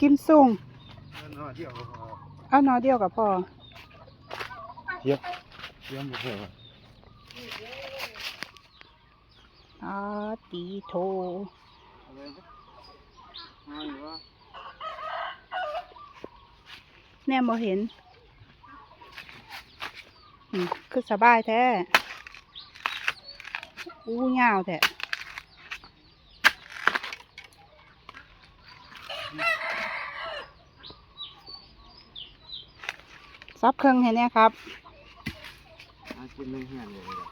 กิมซุงนอเดียวก็พอเอาหนอเดียวกับพ่อเทียบเทียบบ่พออ๋อตีโทอะไรนะมาอยู่ว่าแน่บ่เห็นอืมคือสบายแท้อู้ยาวแท้ ซับเครื่องให้แน่ครับ หากินไม่แห้งเลยล่ะ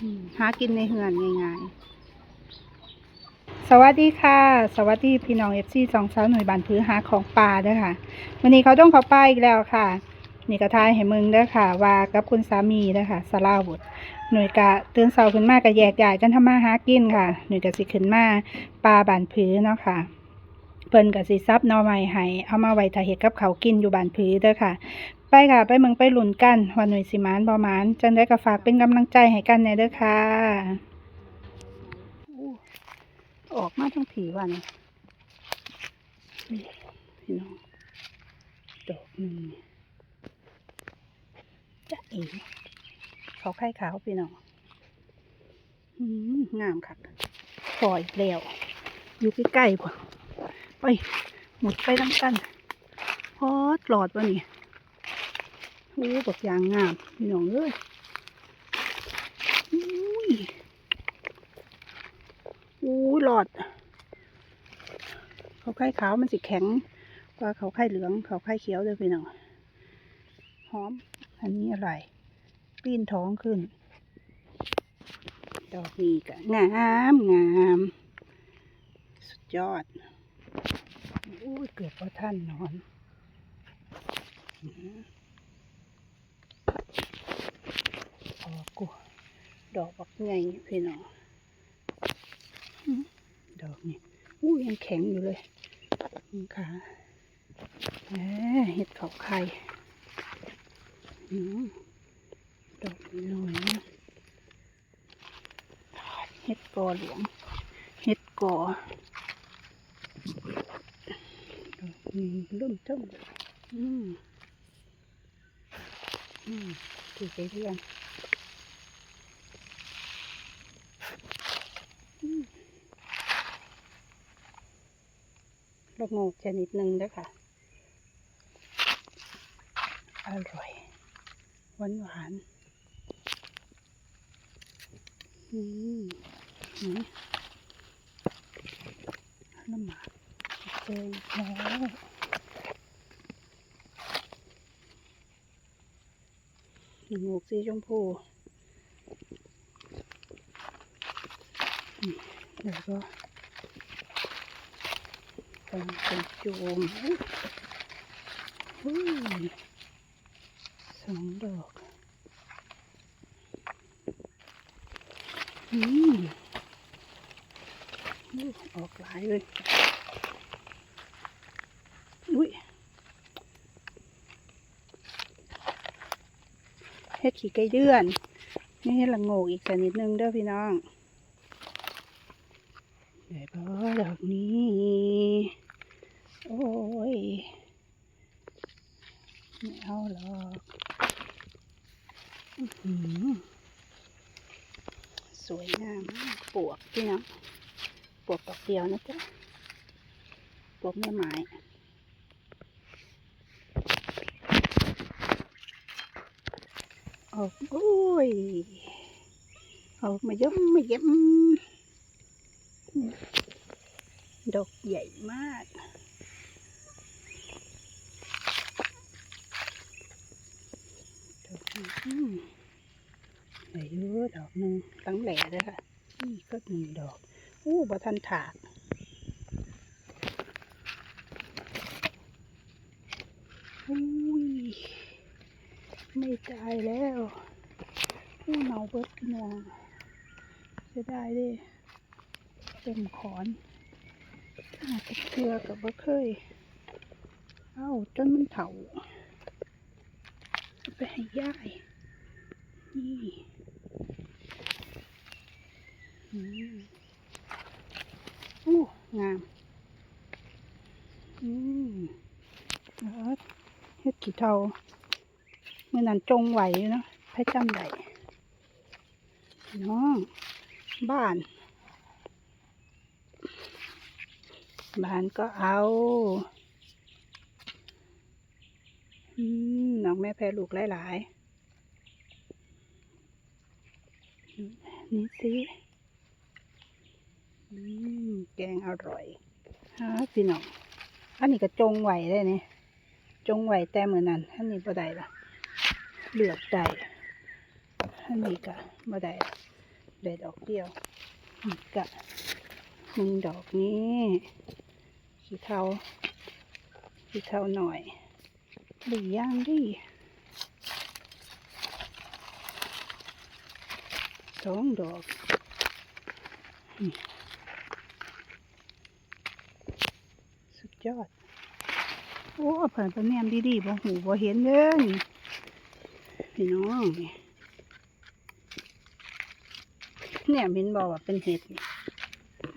อืมหากินในเหือนง่ายๆ สวัสดีค่ะ สวัสดีพี่น้องเอฟซีสองสาวหน่วยบานพื้หาของป่าเด้อค่ะวันนี้เขาต้องเขาป้าอีกแล้วค่ะ นี่กระทายให้มึงเด้อค่ะ ว่ากับคุณสามีเด้อค่ะสลาวุธหน่วยกะตื่นเสาขึ้นมากะแยกย้ายกันทำมาหากินค่ะ หน่วยกะสิขึ้นมาปลาบานพื้เนาะค่ะ เพิ่นกะสิซับหนอใหม่ให้เอามาไว้ถ้าเฮ็ดกับเขากินอยู่บ้านพื้เด้อค่ะ ไปค่ะ ไปเมืองไปหลุนกันว่าหน่วยสิมานบ่มานจังได้ก็ฝากเป็นกำลังใจให้กันแน่เด้อค่ะออกมาทั้งผีวันนี่พี่น้องดอกหนึ่งจะเอ๋เขาไข่ขาวพี่น้องอืมงามค่ะปล่อยแล้ว อยู่ใกล้ๆบ่า ไป หมดไปทั้งกันพอดหลอดวะนี่โอ้บักยางงามพี่น้องเอ้ยอุ้ยอุ้หลอด เขาไข่ขาวมันสิแข็งกว่าเขาไข่เหลืองเขาไข่เขียวเลยพี่น้องหอม อันนี้อะไรปีนท้องขึ้น ดอกนี้ก็งามงาม สุดยอด อุ้ยเกือบว่าท่านนอนออกกูดอกบักใหญ่พี่น้องดอกนี่อู้ยังแข็งอยู่เลยนี่ค่ะแหมเห็ดเขาไข่ดอกน้อยเห็ดกอหลวงเห็ดกอดอกนี้ เริ่มต้นอืมอืมถือไปเรื่อยลูกโงกชนิดหนึ่งด้วยค่ะ อร่อย หวานหวานอืมนี่น้ำหมา กเจงแล้วลูสีชมพูนี่แล้วก็เป็นเป็นจูมสองดอกอืมออกหลายเลย อุ้ยเฮ็ดขี้ไก่เดือน นี่เฮ็ดละโงกอีกชนิดนึงเด้อพี่น้องเดี๋ยวก็ดอกนี้ โอ้ย ไม่เอาหรอกสวยงามมากปวกพี่น้อง ปวกดอกเดียวนะจ๊ะ ปวกแม่ไม้ ออกโอ้ยออกมาย่อมมายี่ยมดอกใหญ่มากดอกนี้อืมไหนดูดอกหนึ่งตั้งแหล่เลยค่ะนี่ก็หนึ่งดอกอู้บะทันถากอุ้ ไม่ตายแล้วอู้เมาเบิดพี่น้องจะได้ดิเต็มขอนอาจจะเชื่อกับว่าเคย เอ้าจนมันเถาไปให้ย่ายนี่อืมอู้งาม อืมเฮ็ดกี่เท่า เมื่อนั้นจงไหวอยู่เนาะไพ่จำได้น้อง บ้าน บ้านก็เอาน้องแม่แพรลูกหลายๆ นี่สิแกงอร่อยฮะพี่น้อง อันนี้ก็จงไหวได้เนี่ยจงไหวแต่เหมือนนั้น อันนี้บ่ได้ละ เลือกได้อันนี้ก็บ่ได้ได้ดอกเดียวนี่ก็หนึ่งดอกนี้สีเทาสีเทาหน่อยหรือย่างดิสองดอกสุดยอด โอ้เผินเป็นแนมดีๆบ่หูบ่เห็นเลย พี่น้องเนี่ยมินบอกว่าเป็นเห็ด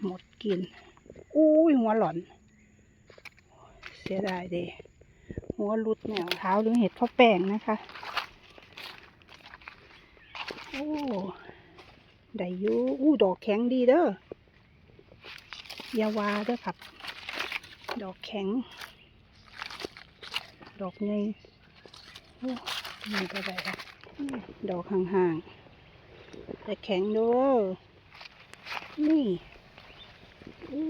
หมดกินอุ้ยหัวหล่อน เสียดายเด้หัวหลุดแนวเท้าหรือเห็ดข้าวแป้งนะคะโอ้ได้ยูอู้ดอกแข็งดีเด้อยาวาเด้อครับ ดอกแข็ง ดอกใหญ่โอ้ นี่ก็ได้ละดอกห่างๆ แต่แข็งด้อนี่อู้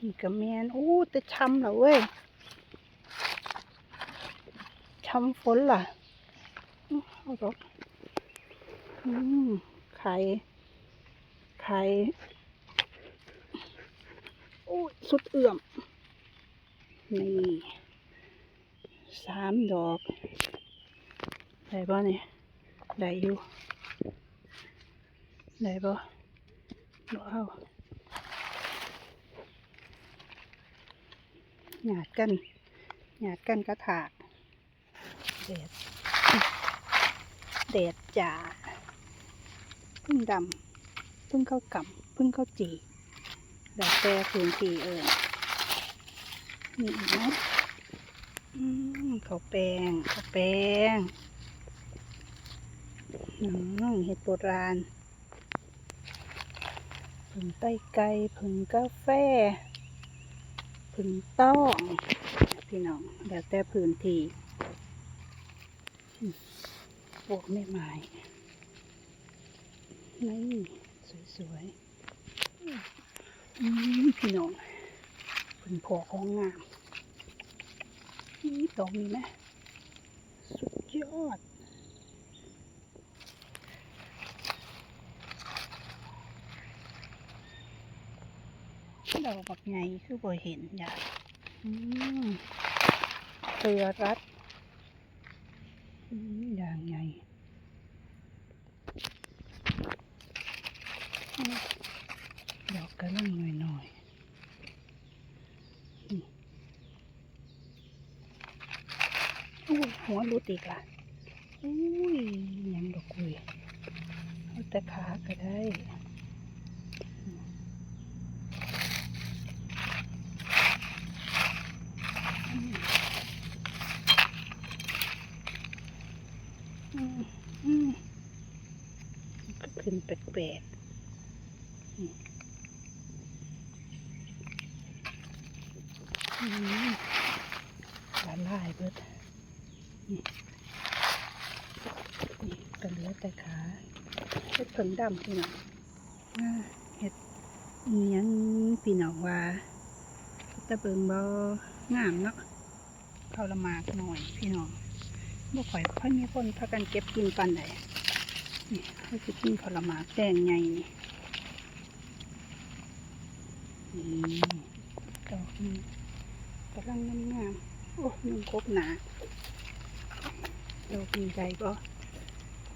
นี่กระแมนอู้แต่ช้ำเหรอเว้ยช้ำฝนล่ะอื้อเอาดอกอืมไข่ไข่โอ้ยสุดเอื่อม นี่สามดอกได้ป่เนี่ยได้อยู่ได้ป่ว้าวหยาดกันหยาดกันกระถากเด็ดเด็ดจ่าพึ่งดำพึ่งเข้ากำพึ่งเข้าจีดอกแต่พื้นที่เอิญ มีอีกไหมอืมข้าวแป้งข้าวแป้งอืมเห็ดโบราณผึ่งไต้ไก่ผึ่งกาแฟผึ่งต้องพี่น้องแล้วแต่พื้นที่อืมปวกไม่ไม้นี่สวยๆพี่น้อง ผึ่งพอของงามนี่ดอกนี้นะ สุดยอดดอกบักไงคือบ่เห็นอย่าเรือรัดอย่างไงดอกกระลังหน่อยๆนี่อุ้ยหัวรุ ดอีกละอุ้ยยังดอกกุยเอาแต่ขาก็ได้อืมอืมก็ขึ้นแปลกๆนี่อืมละลายเบิด นี่นี่ก็เหลือแต่ขาเห็ดผึ่งดำพี่น้องอ่าเห็ดเอียงพี่น้องว่าตะเบิงบ่งามเนาะเขาละมากหน่อยพี่น้องบ่ค่อยค่อยมีคนพากันเก็บกินปันใดนี่เขาจะกินผลไม้แดงไงนี่นี่ดอกนี้กำลังงามๆโอ้หนึ่งครบหนา ดอกนี้ใจก็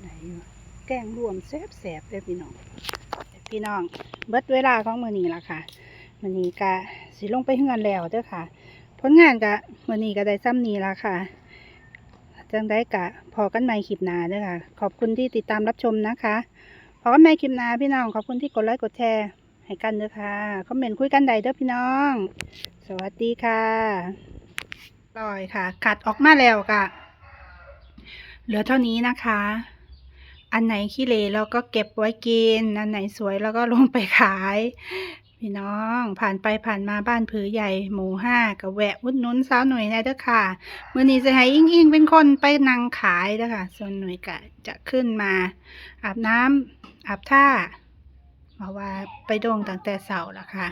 ไหนอยู่แกงรวมแซ่บเลยพี่น้อง พี่น้อง เบิดเวลาของมือนี้ละค่ะมือนี้ก็สิลงไปเฮือนแล้วเด้อค่ะ ผลงานก็มื้อนี้ก็ได้ซ้ำนี้ละค่ะจังได้กะพอกันใหม่คลิปหน้าเด้วยค่ะ ขอบคุณที่ติดตามรับชมนะคะพอกันใหม่คลิปหน้าพี่น้อง ขอบคุณที่กดไลค์กดแชร์ให้กันเด้อค่ะ คอมเมนต์คุยกันได้เด้อพี่น้อง สวัสดีค่ะลอยค่ะ ขัดออกมาแล้วค่ะ เหลือเท่านี้นะคะ อันไหนขี้เหร่เราก็เก็บไว้กิน อันไหนสวยเราก็ลงไปขาย พี่น้องผ่านไปผ่านมาบ้านผือใหญ่หมู่ห้ากับแวะอุดนุนสาวหน่วยได้เด้อค่ะมื่อนี้จะให้อิงอิงเป็นคนไปนั่งขายเด้อค่ะ ส่วนหน่วยก็จะขึ้นมา อาบน้ำอาบท่าเพราะว่าไปโด่งตั้งแต่เสาร์แล้วค่ะ